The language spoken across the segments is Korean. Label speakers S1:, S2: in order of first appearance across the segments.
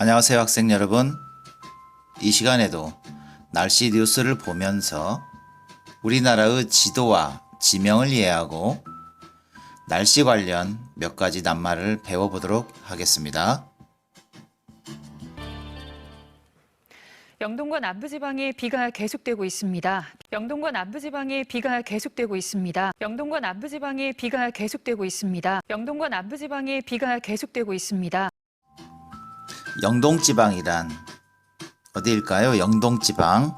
S1: 안녕하세요 학생 여러분. 이 시간에도 날씨 뉴스를 보면서 우리나라의 지도와 지명을 이해하고 날씨 관련 몇 가지 낱말을 배워보도록 하겠습니다.
S2: 영동과 남부지방에 비가 계속되고 있습니다. 영동과 남부지방에 비가 계속되고 있습니다. 영동과 남부지방에 비가 계속되고 있습니다. 영동과 남부지방에 비가 계속되고 있습니다.
S1: 영동지방이란 어디일까요? 영동지방.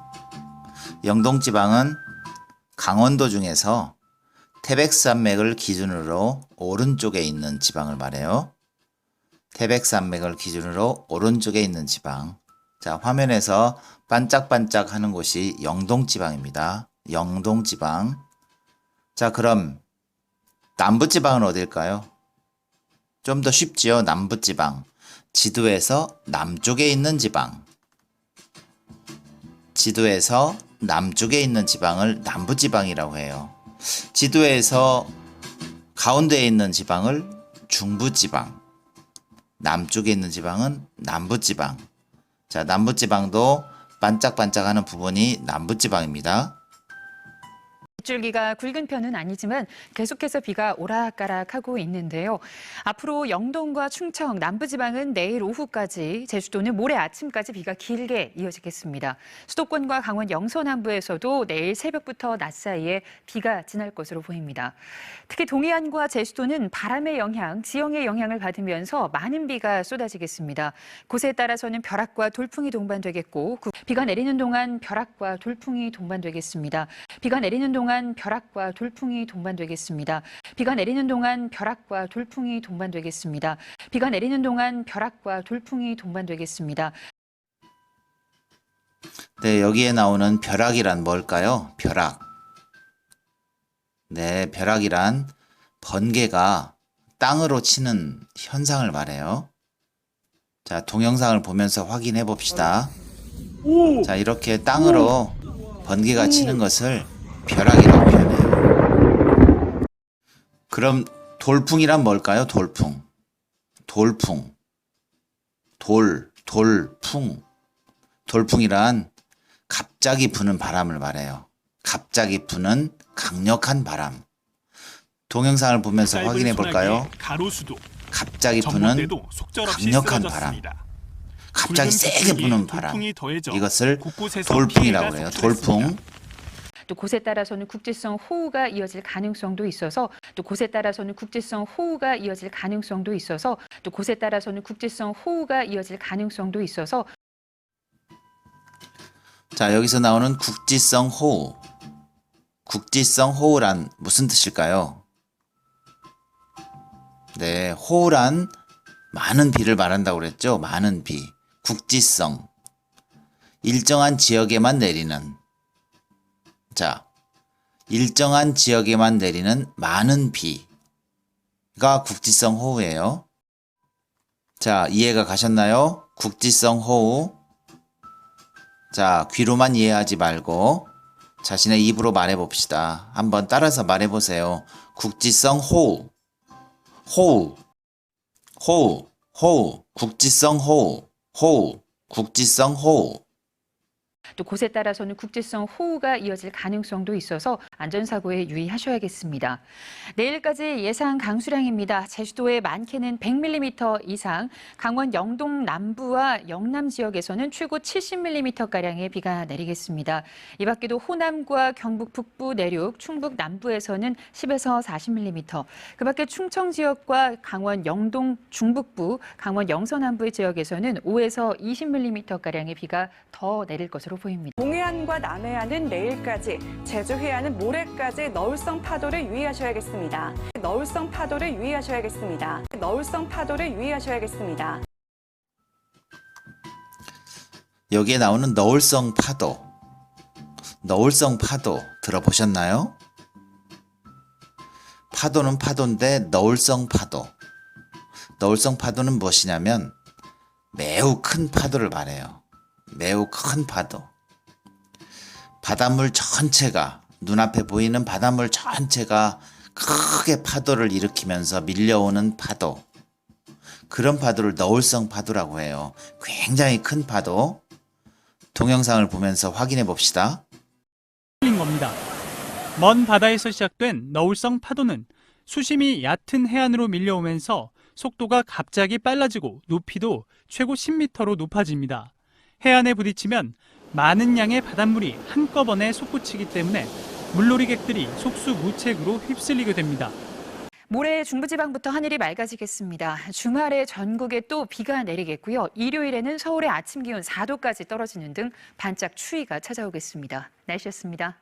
S1: 영동지방은 강원도 중에서 태백산맥을 기준으로 오른쪽에 있는 지방을 말해요. 태백산맥을 기준으로 오른쪽에 있는 지방. 자, 화면에서 반짝반짝 하는 곳이 영동지방입니다. 영동지방. 자, 그럼 남부지방은 어딜까요? 좀 더 쉽지요. 남부지방. 지도에서 남쪽에 있는 지방. 지도에서 남쪽에 있는 지방을 남부지방이라고 해요. 지도에서 가운데에 있는 지방을 중부지방. 남쪽에 있는 지방은 남부지방. 자, 남부지방도 반짝반짝하는 부분이 남부지방입니다.
S2: 줄기가 굵은 편은 아니지만 계속해서 비가 오락가락하고 있는데요. 앞으로 영동과 충청, 남부지방은 내일 오후까지, 제주도는 모레 아침까지 비가 길게 이어지겠습니다. 수도권과 강원 영서 남부에서도 내일 새벽부터 낮 사이에 비가 지날 것으로 보입니다. 특히 동해안과 제주도는 바람의 영향, 지형의 영향을 받으면서 많은 비가 쏟아지겠습니다. 곳에 따라서는 벼락과 돌풍이 동반되겠고 그 비가 내리는 동안 벼락과 돌풍이 동반되겠습니다. 비가 내리는 동안 벼락과 돌풍이 동반되겠습니다. 비가 내리는 동안 벼락과 돌풍이 동반되겠습니다. 비가 내리는 동안 벼락과 돌풍이 동반되겠습니다.
S1: 네, 여기에 나오는 벼락이란 뭘까요? 벼락. 네, 벼락이란 번개가 땅으로 치는 현상을 말해요. 자, 동영상을 보면서 확인해 봅시다. 자, 이렇게 땅으로 번개가 치는 것을 벼락이라고 표현해요. 그럼 돌풍이란 뭘까요? 돌풍. 돌풍. 돌, 돌풍. 돌풍이란 갑자기 부는 바람을 말해요. 갑자기 부는 강력한 바람. 동영상을 보면서 확인해 볼까요? 갑자기 부는 강력한
S3: 쓰러졌습니다.
S1: 갑자기 세게 부는 바람. 이것을 돌풍이라고 해요. 돌풍.
S2: 또 곳에 따라서는 국지성 호우가 이어질 가능성도 있어서 또 곳에 따라서는 국지성 호우가 이어질 가능성도 있어서 또 곳에 따라서는 국지성 호우가 이어질 가능성도 있어서
S1: 자, 여기서 나오는 국지성 호우. 국지성 호우란 무슨 뜻일까요? 네, 호우란 많은 비를 말한다고 그랬죠? 많은 비. 국지성. 일정한 지역에만 내리는. 자, 일정한 지역에만 내리는 많은 비가 국지성 호우예요. 자, 이해가 가셨나요? 국지성 호우. 자, 귀로만 이해하지 말고 자신의 입으로 말해 봅시다. 한번 따라서 말해 보세요. 국지성 호우. 호우. 호우. 호우. 국지성 호우. 호우. 국지성 호우.
S2: 또 곳에 따라서는 국지성 호우가 이어질 가능성도 있어서 안전사고에 유의하셔야겠습니다. 내일까지 예상 강수량입니다. 제주도의 많게는 100mm 이상, 강원 영동 남부와 영남 지역에서는 최고 70mm가량의 비가 내리겠습니다. 이 밖에도 호남과 경북 북부 내륙, 충북 남부에서는 10에서 40mm, 그 밖에 충청 지역과 강원 영동 중북부, 강원 영서남부의 지역에서는 5에서 20mm가량의 비가 더 내릴 것으로 보입니다.
S4: 동해안과 남해안은 내일까지, 제주 해안은 모레까지 너울성 파도를 유의하셔야겠습니다. 너울성 파도를 유의하셔야겠습니다. 너울성 파도를 유의하셔야겠습니다.
S1: 여기에 나오는 너울성 파도. 너울성 파도 들어보셨나요? 파도는 파도인데 너울성 파도. 너울성 파도는 무엇이냐면 매우 큰 파도를 말해요. 매우 큰 파도. 바닷물 전체가 눈앞에 보이는 바닷물 전체가 크게 파도를 일으키면서 밀려오는 파도. 그런 파도를 너울성 파도라고 해요. 굉장히 큰 파도. 동영상을 보면서 확인해 봅시다.
S3: 린 겁니다. 먼 바다에서 시작된 너울성 파도는 수심이 얕은 해안으로 밀려오면서 속도가 갑자기 빨라지고 높이도 최고 10m로 높아집니다. 해안에 부딪히면 많은 양의 바닷물이 한꺼번에 솟구치기 때문에 물놀이객들이 속수무책으로 휩쓸리게 됩니다.
S2: 모레 중부지방부터 하늘이 맑아지겠습니다. 주말에 전국에 또 비가 내리겠고요. 일요일에는 서울의 아침 기온 4도까지 떨어지는 등 반짝 추위가 찾아오겠습니다. 날씨였습니다.